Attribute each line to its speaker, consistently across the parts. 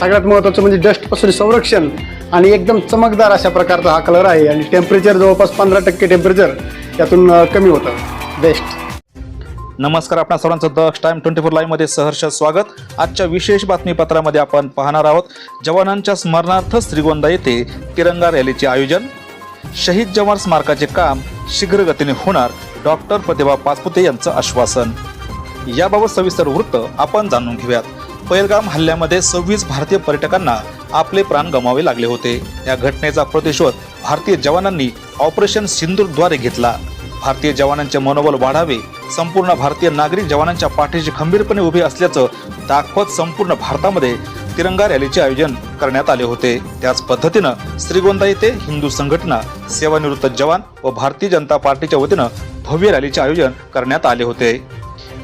Speaker 1: सगळ्यात महत्त्वाचं म्हणजे डस्टपासून संरक्षण आणि एकदम चमकदार अशा प्रकारचा हा कलर आहे. आणि टेम्परेचर जवळपास पंधरा टक्के टेम्परेचर यातून कमी होतं. बेस्ट
Speaker 2: नमस्कार आपणा सर्वांचं द टाइम ट्वेंटी फोर लाईव्हमध्ये सहर्ष स्वागत. आजच्या विशेष बातमीपत्रामध्ये आपण पाहणार आहोत जवानांच्या स्मरणार्थ श्रीगोंदा येथे तिरंगा रॅलीचे आयोजन. शहीद जवान स्मारकाचे काम शीघ्रगतीने होणार डॉक्टर प्रतिभा पाचपुते यांचं आश्वासन. याबाबत सविस्तर वृत्त आपण जाणून घेऊयात. पैलगाम हल्ल्यामध्ये सव्वीस भारतीय पर्यटकांना आपले प्राण गमावे लागले होते. या घटनेचा प्रतिशोध भारतीय जवानांनी ऑपरेशन सिंदूरद्वारे घेतला. भारतीय जवानांचे मनोबल वाढावे संपूर्ण भारतीय नागरिक जवानांच्या पाठीशी खंबीरपणे उभे असल्याचं दाखवत संपूर्ण भारतामध्ये तिरंगा रॅलीचे आयोजन करण्यात आले होते. त्याच पद्धतीनं श्रीगोंदा येथे हिंदू संघटना सेवानिवृत्त जवान व भारतीय जनता पार्टीच्या वतीनं भव्य रॅलीचे आयोजन करण्यात आले होते.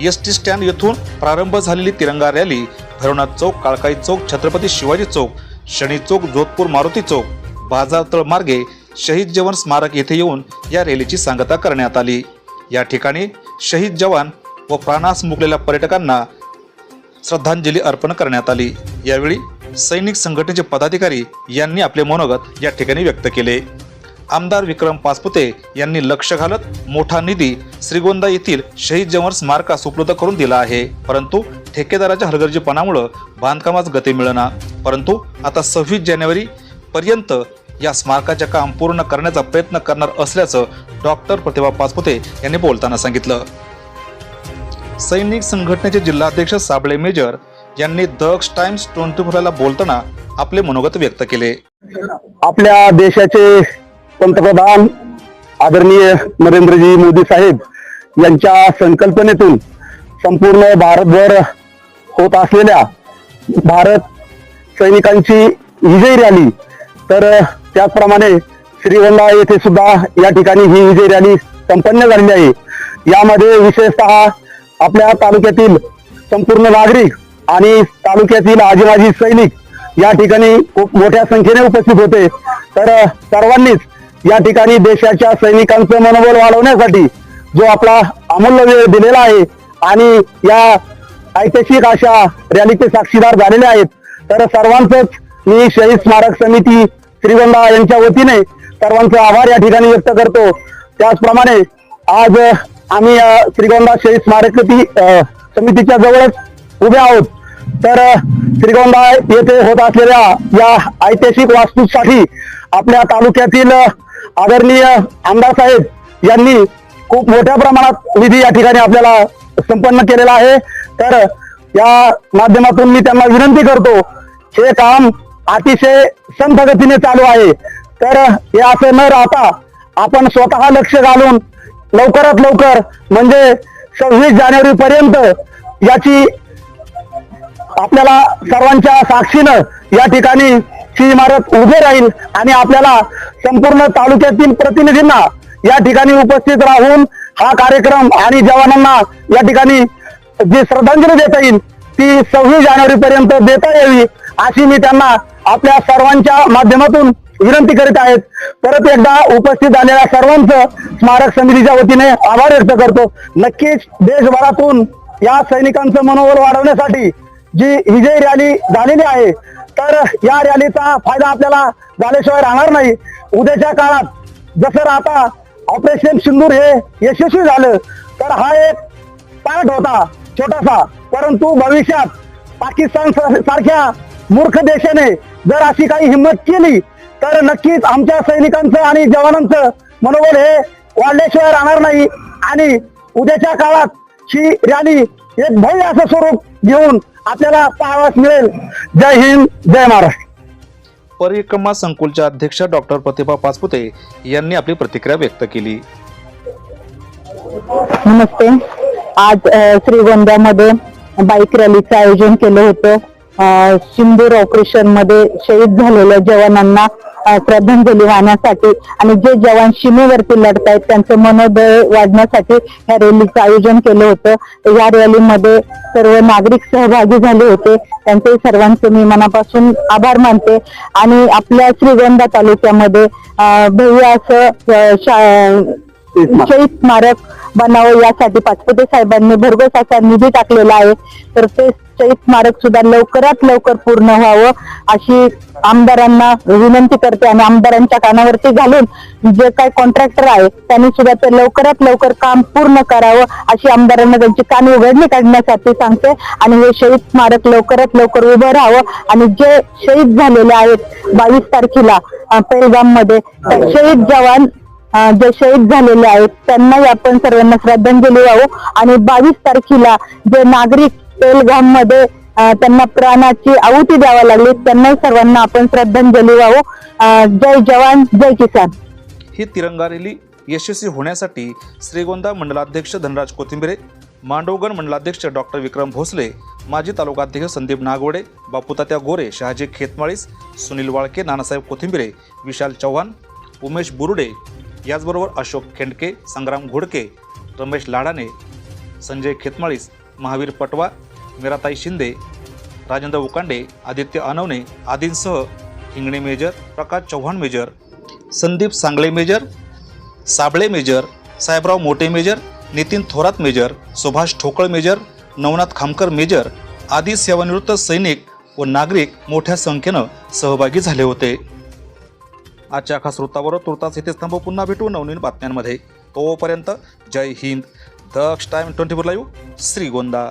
Speaker 2: एस टी स्टँड येथून प्रारंभ झालेली तिरंगा रॅली भैरवनाथ चौक काळकाई चौक छत्रपती शिवाजी चौक शनी चौक जोधपूर मारुती चौक बाजारतळ मार्गे शहीद जवान स्मारक येथे येऊन या रॅलीची सांगता करण्यात आली. या ठिकाणी शहीद जवान व प्राणास मुकलेल्या पर्यटकांना श्रद्धांजली अर्पण करण्यात आली. यावेळी सैनिक संघटनेचे पदाधिकारी यांनी आपले मनोगत या ठिकाणी व्यक्त केले. आमदार विक्रम पासपुते यांनी लक्ष घालत मोठा निधी श्रीगोंदा येथील शहीद जवान स्मारकास उपलब्ध करून दिला आहे. परंतु ठेकेदाराच्या हलगर्जीपणामुळं बांधकामास गती मिळणार परंतु आता सव्वीस जानेवारी पर्यंत या स्मारकाचे काम पूर्ण करण्याचा प्रयत्न करणार असल्याचं डॉक्टर प्रतिभा पाचपुते यांनी बोलताना सांगितलं. सैनिक संघटनेचे जिल्हाध्यक्ष साबळे मेजर यांनी दक्ष टाइम्स ट्वेंटी फोरला बोलताना आपले मनोगत व्यक्त केले.
Speaker 1: आपल्या देशाचे पंतप्रधान आदरणीय नरेंद्रजी मोदी साहेब यांच्या संकल्पनेतून संपूर्ण भारतभर होत असलेल्या भारत सैनिकांची विजयी रॅली. तर त्याचप्रमाणे श्रीगोंदा येथे सुद्धा या ठिकाणी ही विजय रॅली संपन्न झालेली आहे. यामध्ये विशेषतः आपल्या तालुक्यातील संपूर्ण नागरिक आणि तालुक्यातील आजीमाजी सैनिक या ठिकाणी खूप मोठ्या संख्येने उपस्थित होते. तर सर्वांनीच या ठिकाणी देशाच्या सैनिकांचं मनोबल वाढवण्यासाठी जो आपला अमूल्य वेळ दिलेला आहे आणि या ऐतिहासिक अशा रॅलीचे साक्षीदार झालेले आहेत. तर सर्वांचंच मी शहीद स्मारक समिती श्रीगोंदा यांच्या वतीने सर्वांचे आभार या ठिकाणी व्यक्त करतो. त्याचप्रमाणे आज आम्ही श्रीगोंदा शहीद स्मारक समितीच्या जवळच उभे आहोत. तर श्रीगोंदा येथे होत असलेल्या या ऐतिहासिक वास्तूसाठी आपल्या तालुक्यातील आदरणीय आमदार साहेब यांनी खूप मोठ्या प्रमाणात निधी या ठिकाणी आपल्याला संपन्न केलेला आहे. तर या माध्यमातून मी त्यांना विनंती करतो हे काम अतिशय संथ गतीने चालू आहे. तर हे असं न राहता आपण स्वतः लक्ष घालून लवकरात लवकर म्हणजे सव्वीस जानेवारी पर्यंत याची आपल्याला सर्वांच्या साक्षीनं या ठिकाणी ही इमारत उभे राहील आणि आपल्याला संपूर्ण तालुक्यातील प्रतिनिधींना या ठिकाणी उपस्थित राहून हा कार्यक्रम आणि जवानांना या ठिकाणी जी श्रद्धांजली देता येईल ती सव्वीस जानेवारी पर्यंत देता यावी अशी मी त्यांना आपल्या सर्वांच्या माध्यमातून विनंती करीत आहेत. परत एकदा उपस्थित झालेल्या सर्वांचं स्मारक समितीच्या वतीने आभार व्यक्त करतो. नक्कीच देशभरातून या सैनिकांचं मनोबल वाढवण्यासाठी जी विजय रॅली झालेली आहे तर या रॅलीचा फायदा आपल्याला झाल्याशिवाय राहणार नाही. उद्याच्या काळात जसं आता ऑपरेशन सिंदूर हे यशस्वी झालं तर हा एक पार्ट होता. छोटासा परंतु भविष्यात पाकिस्तान सारख्या मूर्ख देशाने जर अशी काही हिंमत केली तर नक्कीच आमच्या सैनिकांचं आणि जवानांचं मनोबल हे वाढल्याशिवाय राहणार नाही. आणि उद्याच्या काळात ही रॅली एक भव्य असं स्वरूप घेऊन आपल्याला पाहावयास मिळेल. जय हिंद जय महाराष्ट्र.
Speaker 2: परिक्रमा संकुलच्या अध्यक्ष डॉक्टर प्रतिभा पाचपुते यांनी आपली प्रतिक्रिया व्यक्त केली.
Speaker 3: नमस्ते. आज श्रीगोंद्यामध्ये बाईक रॅलीचं आयोजन केलं होतं. सिंदूर ऑपरेशनमध्ये शहीद झालेल्या जवानांना श्रद्धांजली वाहण्यासाठी आणि जे जवान सीमेवरती लढतायत त्यांचं मनोबळ वाढण्यासाठी ह्या रॅलीचं आयोजन केलं होतं. या रॅलीमध्ये सर्व नागरिक सहभागी झाले होते. त्यांचे सर्वांचे मी मनापासून आभार मानते. आणि आपल्या श्रीगोंदा तालुक्यामध्ये भव्य असं शहीद स्मारक बनावं यासाठी पाचपुते साहेबांनी भरघोस असा निधी टाकलेला आहे. तर ते शहीद स्मारक सुद्धा लवकरात लवकर पूर्ण व्हावं अशी आमदारांना विनंती करते आणि आमदारांच्या कानावरती घालून जे काय कॉन्ट्रॅक्टर आहे त्यांनी सुद्धा ते लवकरात लवकर काम पूर्ण करावं अशी आमदारांना त्यांची कान उघडणी काढण्यासाठी सांगते. आणि हे शहीद स्मारक लवकरात लवकर उभं राहावं आणि जे शहीद झालेले आहेत बावीस तारखेला पेलगाममध्ये शहीद जवान जे शहीद झालेले आहेत त्यांनाही आपण सर्वांना श्रद्धांजली वाहू. आणि बावीस तारखेला जे नागरिक पेलगाममध्ये त्यांना प्राणाची आहुती द्यावी लागली त्यांनाही सर्वांना आपण श्रद्धांजली वाहू. जय जवान जय किसान.
Speaker 2: ही तिरंगा रॅली यशस्वी होण्यासाठी श्रीगोंदा मंडलाध्यक्ष धनराज कोथिंबिरे मांडवगण मंडलाध्यक्ष डॉक्टर विक्रम भोसले माजी तालुकाध्यक्ष संदीप नागवडे बापूतात्या गोरे शहाजी खेतमाळीस सुनील वाळके नानासाहेब कोथिंबिरे विशाल चव्हाण उमेश बुरुडे याचबरोबर अशोक खेंडके संग्राम घोडके रमेश लाडाने संजय खेतमाळीस महावीर पटवा मीराताई शिंदे राजेंद्र उकांडे आदित्य अनवणे आदींसह Hingane major Prakash Chavan major Sandeep Sangale major Sable major Sahebrao Mote major Nitin Thorat major Subhash Thokal major Navnath Khamkar major आदी सेवानिवृत्त सैनिक व नागरिक मोठ्या संख्येनं सहभागी झाले होते. आजच्या खास वृत्ताबरोबर तुर्तास इथे स्तंभ पुन्हा भेटू नवनवीन बातम्यांमध्ये. तोपर्यंत Jai Hind. Daksh time twenty four live Shrigonda.